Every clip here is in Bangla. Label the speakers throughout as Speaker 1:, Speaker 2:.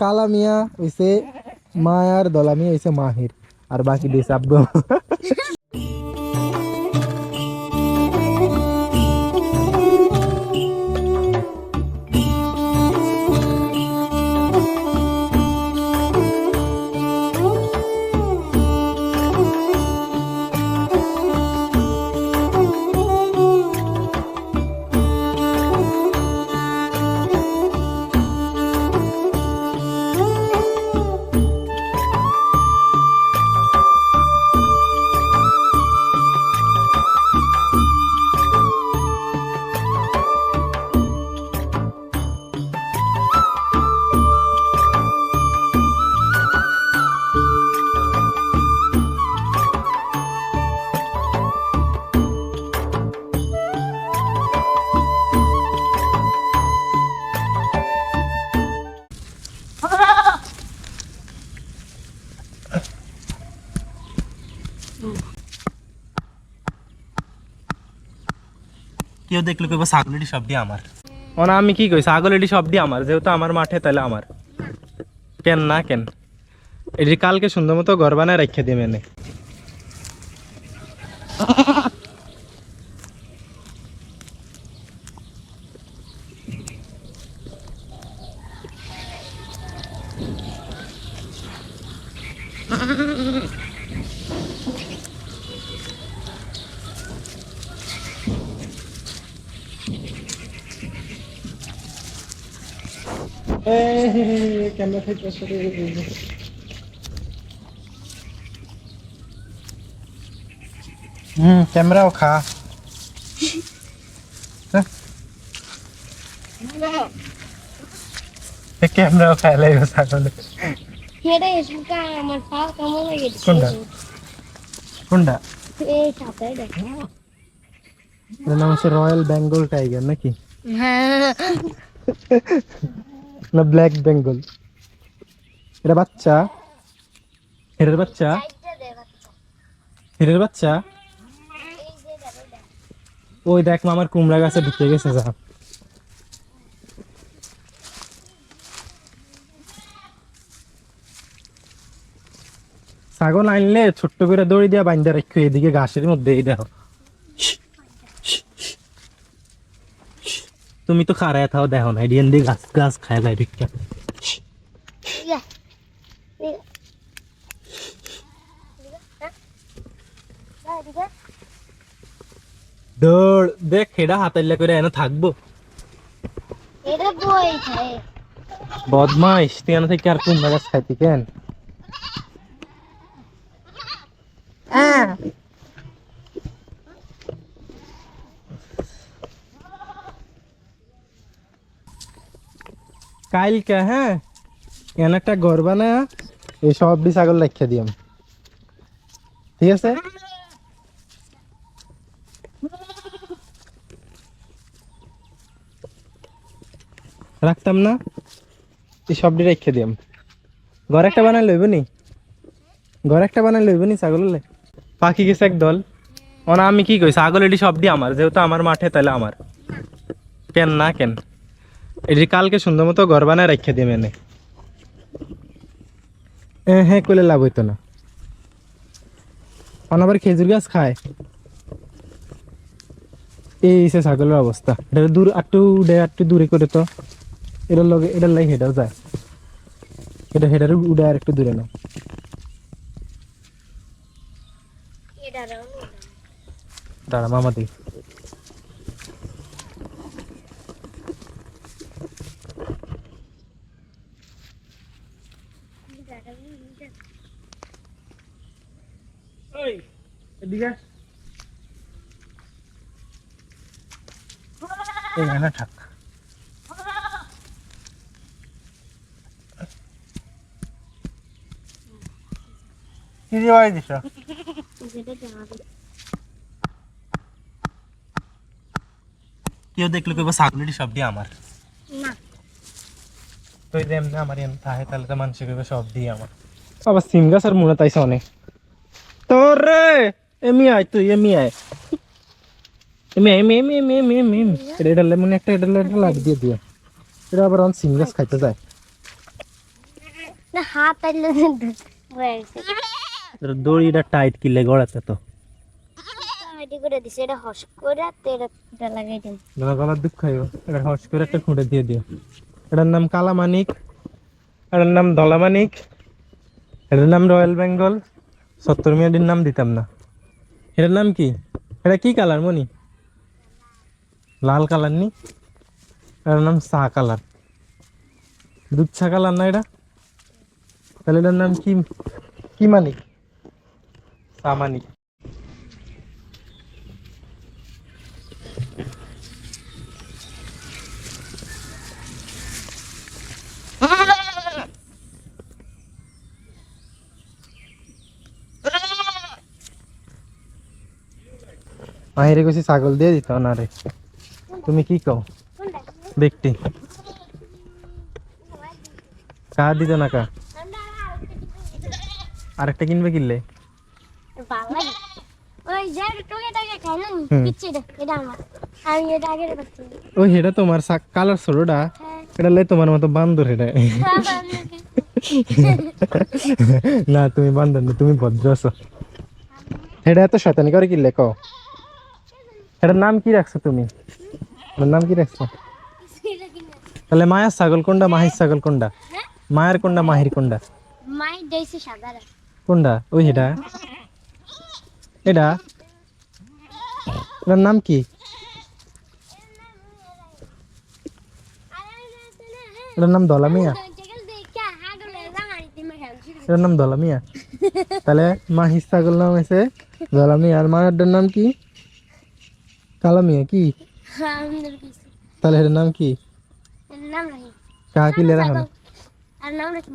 Speaker 1: কালা মিয়া হইছে মায়ার দলা মিয়া হইছে মাহির। আর বাকি দিয়েছে আব্দুল
Speaker 2: কেউ দেখল কেউ ছাগলেরই সবটি আমার। মানে আমি কি কই? ছাগলেরই সবটি আমার যেহেতু আমার মাঠে তাহলে আমার। কেন না কেন? এটি কালকে সুন্দর মতো ঘর বানায় রেখে দিয়ে মেনে
Speaker 1: ক্যামেরা থেকে হুম ক্যামেরাও খা। ক্যামেরাও খাই লাগবে ছাগলে।
Speaker 3: হেরে শুকা আমার পা কেমন লাগে?
Speaker 1: কোনটা? কোনটা?
Speaker 3: এই সাপে দেখো।
Speaker 1: এর নাম হচ্ছে রয়্যাল বেঙ্গল টাইগার নাকি?
Speaker 3: হ্যাঁ।
Speaker 1: না ব্ল্যাক বেঙ্গল। এটা বাচ্চা। হেরের বাচ্চা। হেরের বাচ্চা। ওই দেখ মামার কুমড়া গাছে ঢুকে গেছে, যা। ছাগল আনলে ছোট্ট করে দড়ি দিয়া বাইন্দা রাখো এদিকে ঘাসের মধ্যে এই দেখো। তুমি তো খারায় থাও দেখো না এদিকে দিয়ে গাছ গাছ খায় যায় ভিক্ষা দৌড় দেখ হেডা হাতাইলে করে এনে থাকব। বদমাইশ তুই এনে থেকে আর কুমড়া গাছ খাইতি কেন? কাইলকে হ্যাঁ? এন একটা ঘর বানা এই সব ছাগল রাখিয়া দিয়াম ঠিক আছে? রাখতাম না? এই সবটি রেখে দিয়াম ঘর একটা বানাই লইব নি? ঘর একটা বানাই লইব নি ছাগলের পাখি গেছে এক দল ওনা আমি কি কই? ছাগল এটি সবটি আমার, যেহেতু আমার মাঠে তাহলে আমার। কেন না কেন? এটি কালকে সুন্দর মতো ঘর বানায় রেখে দিয়ে মেনে হ্যাঁ করলে লাভ হইতো না। অনাবার খেজুর গাছ খায়। এই সে ছাগলের অবস্থা। এটা দূর একটু উড়ে একটু দূরে করে তো। এটার লগে এটার লাগে হেডাও যায়। এটা হেডার উড়ে আর একটু দূরে
Speaker 3: এটা
Speaker 1: দাঁড়া মামা দিই এদিকে এখানে থাক কি দিয়ে বাড়ি দিছ
Speaker 3: যেটা জানাবে
Speaker 2: কেউ দেখল কেউ ছাগলেরই সবটি আমার
Speaker 3: না
Speaker 2: তো এই যে এমনি আমার এমনি থাকে তাহলে তো মানুষ সব দিয়ে আমার।
Speaker 1: আবার সিম গাছ আর মনে তাইছে অনেক। তোর রে! এমি আয় তুই এমি আয়। Amy Amy Amy Amy Amy Amy Amy. এটা এটা মনে একটা এটা এটা লাগ দিয়ে দিও। এটা আবার অন সিম গাছ খাইতে যায়।
Speaker 3: না হাত আইলে
Speaker 2: তোর দড়িটা টাইট কিলে গড়াতে তো।
Speaker 3: এটি করে দিছে এটা হস করে তেরা লাগাই দিন।
Speaker 1: গলা দুঃখ খাইও। এটা হস করে একটা খুঁটে দিয়ে দিও। এটার নাম কালামানিক, এটার নাম ধলামানিক এটার নাম রয়্যাল বেঙ্গল, সত্তর মিনিটের নাম দিতাম না। এটার নাম কি? এটা কি কালার, মনি? লাল কালার নি? এটার নাম চা কালার। দুধ চা কালার না এটা? তাহলে এটার নাম কি কি মানিক? চা মাহিরে কইছি ছাগল দিয়ে দিত না রে তুমি কি কও? ব্যক্তি। কা দিত না কা আরেকটা কিনবে কিনলে?
Speaker 3: ওই
Speaker 1: হেটা তোমার কালার ছোটটা
Speaker 3: হ্যাঁ।
Speaker 1: এটা লাই তোমার মতো বান্দর হেটা না তুমি বান্দর না তুমি ভদ্র আছো। হেটা এত শয়তানি করে কিনলে কও? এটার নাম কি রাখছো তুমি? এটার নাম কি রাখছো? তাহলে মায়ের ছাগল কোনটা মাহির ছাগল কোনটা? মায়ের কোনটা মাহির কোনটা? কোনটা? ওই হেটা এটা? এটার নাম কি? এটার নাম দলা মিয়া। এটার নাম দলা মিয়া। তাহলে মাহির ছাগল নাম হয়েছে দলা মিয়া। আর মায়ের নাম কি? কালা মিয়া কি তাহলে এটার নাম কি?
Speaker 3: নাম রাখি
Speaker 1: কাহা কিলে রাখো
Speaker 3: আর নাম রাখি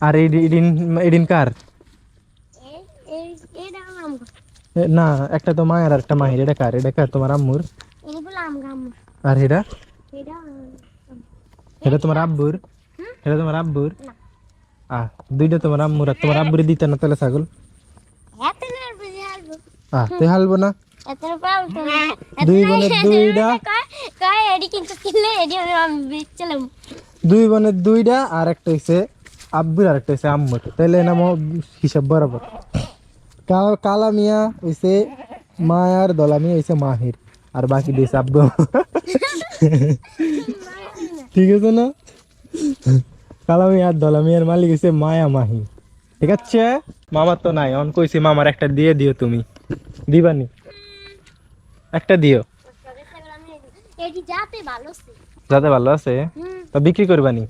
Speaker 1: আর এডি- এডিন এডিন কার? না একটা তো মায়ের আর একটা মাহির। এটা কার? এটা কার? তোমার আম্মুর? আর এটা?
Speaker 3: এটা
Speaker 1: তোমার আব্বুর? এটা তোমার আব্বুর। আহ দুইটা তোমার আম্মুর আর তোমার আব্বুরে দিতে না তাহলে ছাগল?
Speaker 3: আসব
Speaker 1: আহ তুই হালবো না?
Speaker 3: এত পাও
Speaker 1: দুই বোনের দুইটা
Speaker 3: কয় এডি কিন্তু কিনলে এডি আমি বেচলাম।
Speaker 1: দুই বোনের দুইটা আর একটা হইছে আব্বুর আর একটা হইছে আম্মুর। তাহলে নাম হিসাব বরাবর। কালা কালা মিয়া হইছে মায়ার দলা মিয়া হইছে মাহির আর বাকি দিয়েছে আব্বু ঠিক আছে না? কালা মিয়া আর দলা মিয়ার মালিক হইছে মায়া মাহি। ঠিক আছে? মামার তো নাই অন কইছি মামার একটা দিয়ে দিও তুমি। দিবানি। একটা দিও।
Speaker 3: যাতে ভালো
Speaker 1: আছে? তা বিক্রি করবানি?